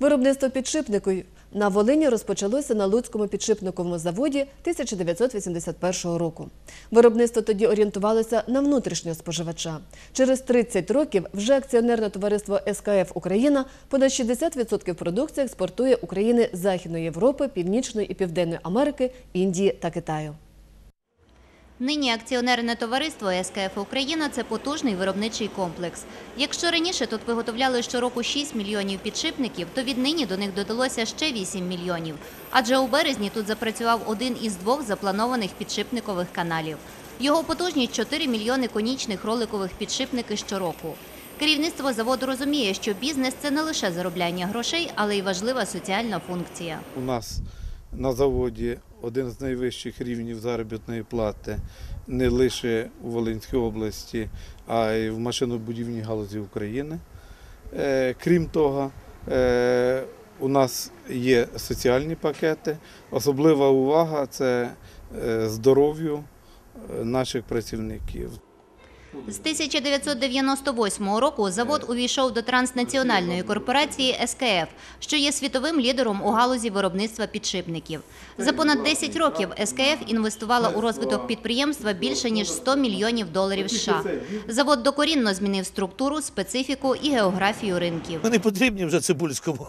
Виробництво підшипників на Волині розпочалося на Луцькому підшипниковому заводі 1981 року. Виробництво тоді орієнтувалося на внутрішнього споживача. Через 30 років вже акціонерне товариство СКФ Україна понад 60% продукції експортує України Західної Європи, Північної і Південної Америки, Індії та Китаю. Нині акціонерне товариство СКФ Україна це потужний виробничий комплекс. Якщо раніше тут виготовляли щороку 6 мільйонів підшипників, то віднині до них додалося ще 8 мільйонів. Адже у березні тут запрацював один із двох запланованих підшипникових каналів. Його потужність 4 мільйони конічних роликових підшипники щороку. Керівництво заводу розуміє, що бізнес це не лише заробляння грошей, але й важлива соціальна функція. У нас на заводі один з найвищих рівнів заробітної плати не лише у Волинській області, а й в машинобудівній галузі України. Е, Крім того, е, у нас є соціальні пакети. Особлива увага це е, здоров'ю наших працівників. З 1998 року завод увійшов до транснаціональної корпорації СКФ, що є світовим лідером у галузі виробництва підшипників. За понад 10 років СКФ інвестувала у розвиток підприємства більше ніж 100 мільйонів доларів США. Завод докорінно змінив структуру, специфіку і географію ринків. Не потрібні вже Цибульському.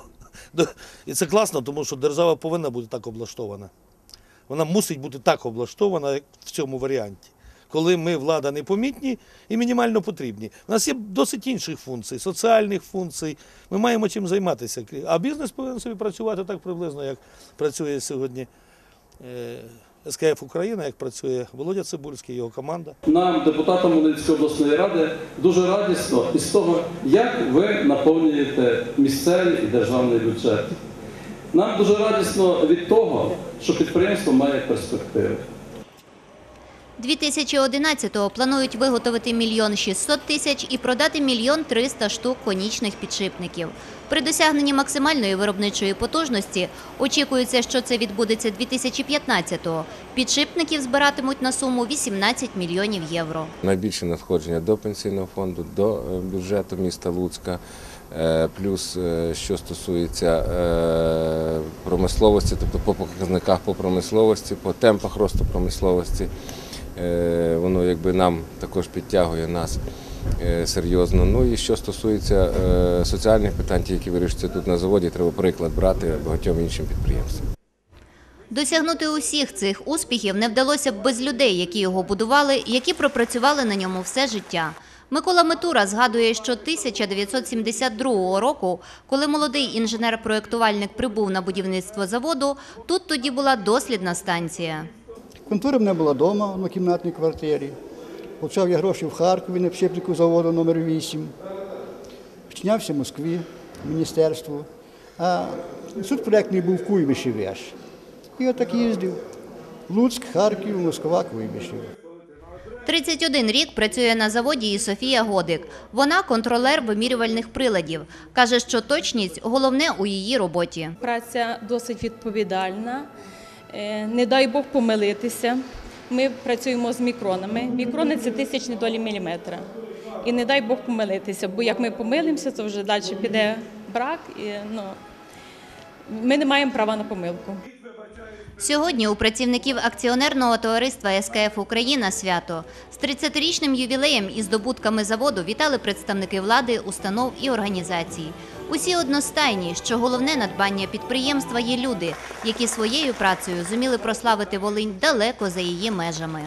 До- І це класно, тому що держава повинна бути так облаштована. Вона мусить бути так облаштована, як в цьому варіанті. Коли ми влада непомітні і мінімально потрібні. У нас є досить інших функцій, соціальних функцій. Ми маємо чим займатися. А бізнес повинен собі працювати так приблизно, як працює сьогодні е, СКФ Україна, як працює Володя Цибульський, його команда. Нам, депутатам Волинської обласної ради, дуже радісно із того, як ви наповнюєте місцевий і державний бюджет. Нам дуже радісно від того, що підприємство має перспективи. 2011-го планують виготовити мільйон 600 тисяч і продати мільйон 300 штук конічних підшипників. При досягненні максимальної виробничої потужності очікується, що це відбудеться 2015-го. Підшипників збиратимуть на суму 18 мільйонів євро. Найбільше надходження до пенсійного фонду, до е, бюджету міста Луцька. Е, Плюс, е, що стосується промисловості, тобто по показниках по промисловості, по темпах росту промисловості, воно якби нам також підтягує нас е, серйозно. Ну і що стосується е, соціальних питань, ті, які вирішуються тут на заводі, треба приклад брати багатьом іншим підприємствам. Досягнути усіх цих успіхів не вдалося б без людей, які його будували, які пропрацювали на ньому все життя. Микола Митура згадує, що 1972 року, коли молодий інженер-проєктувальник прибув на будівництво заводу, тут тоді була дослідна станція. Контора в мене була вдома в однокімнатній квартирі. Почав я гроші в Харкові на пшипнику заводу номер 8 Піднявся в Москві, в міністерство. А суд проєктний був в Куйбишеві аж. І отак їздив. Луцьк, Харків, Москва, Куйбишев. 31 рік працює на заводі і Софія Годик. Вона контролер вимірювальних приладів. Каже, що точність головне у її роботі. Праця досить відповідальна. Е, Не дай Бог помилитися. Ми працюємо з мікронами. Мікрони це тисячні долі міліметра. І не дай Бог помилитися, бо як ми помилимося, то вже далі піде брак. І, ну, ми не маємо права на помилку. Сьогодні у працівників акціонерного товариства СКФ Україна свято з 30-річним ювілеєм і здобутками заводу вітали представники влади, установ і організацій. Усі одностайні, що головне надбання підприємства є люди, які своєю працею зуміли прославити Волинь далеко за її межами.